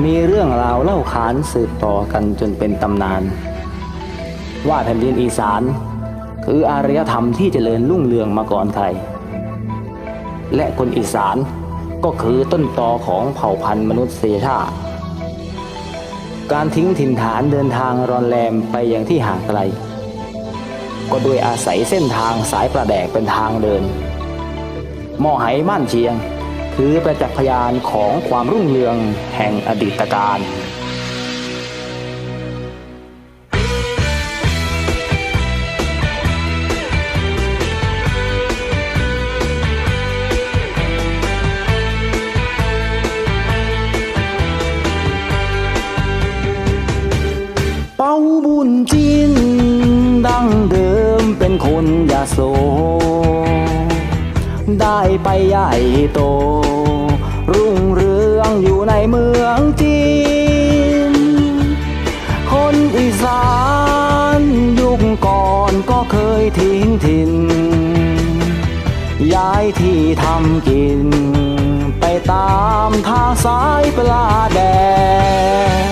มีเรื่องราวเล่าขานสืบต่อกันจนเป็นตำนาน ว่าแผ่นดินอีสาน คืออารยธรรมที่เจริญรุ่งเรืองมาก่อนใครและคนอีสานก็คือต้นตอของเผ่าพันธุ์มนุษยชาติ การทิ้งถิ่นฐานเดินทางรอนแรมไปยังที่ห่างไกล ก็โดยอาศัยเส้นทางสายประแดกเป็นทางเดิน หมอไหม่านเชียง คือประจักษ์พยานของความรุ่งเรืองแห่งอดีตการเป้าบุญจินดังเดิมเป็นคนยาโส ได้ไปใหญ่โต รุ่งเรืองอยู่ในเมืองจีน คนอีสานยุคก่อนก็เคยทิ้งถิ่น ย้ายที่ทำกิน ไปตามทางสายปลาแดด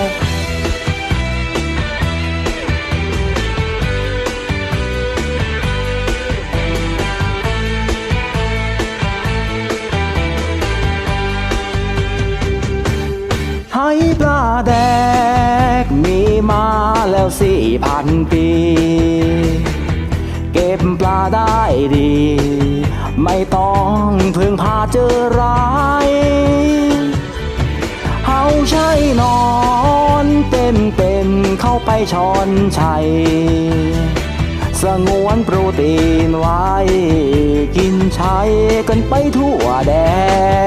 แล้วสี่พันปี เก็บปลาได้ดี ไม่ต้องพึ่งพาเจอร้ายเฮาใช่นอนเป็นเป็นเข้าไปช้อนชัยสงวนโปรตีนไว้ กินใช้กันไปทั่วแดง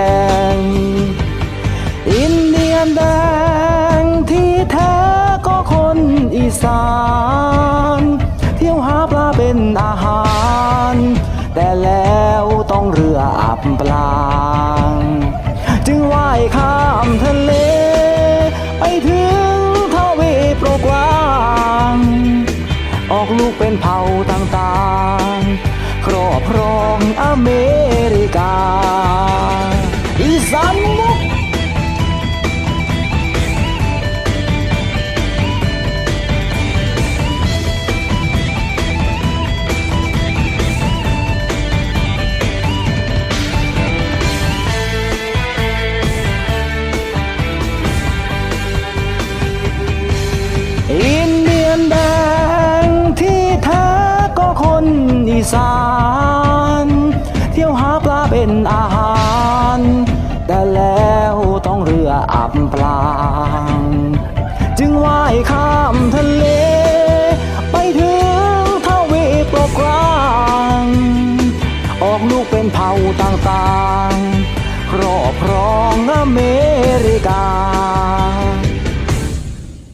อาหาร แต่แล้วต้องเรืออับปลางจึงว่ายข้ามทะเล ไปถึงทวีปโปรกว้าง ออกลูกเป็นเผ่าต่างๆ ครอบครองอเมริกา หาปลาเป็นอาหาร แต่แล้วต้องเรืออับปลางจึงว่ายข้ามทะเล ไปถึงทวีปโลกกลางออกลูกเป็นเผ่าต่างๆครอบครองอเมริกา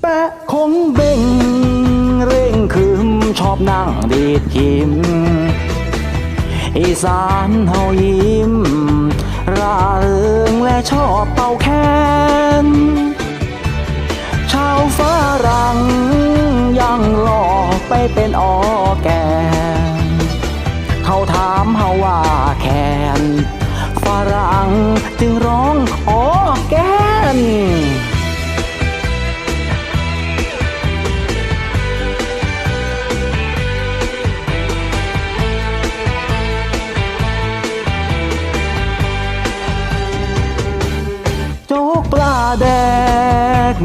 แปะคงเบ่ง เร่งคืมชอบนั่งดีดกิม สานเฮายิ้มร่าเริงและชอบเป่าแคนชาวฝรั่งยังหลอกไปเป็นออ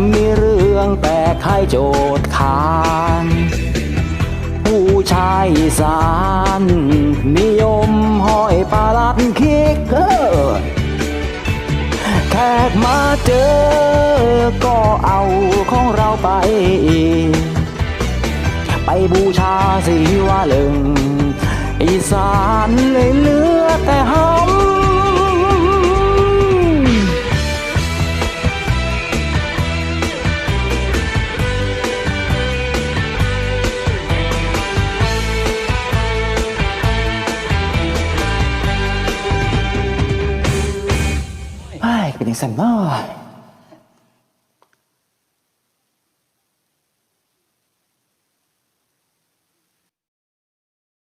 มีเรื่องแปลกให้โจทย์ขานผู้ชายสานนิยมห้อยปลาลัดคิกเกอร์แขกมาเจอ ก็เอาของเราไป ไปบูชาสีว่าเลึงอีสานเลยลื ไอ้เป็นยังสันเนาะ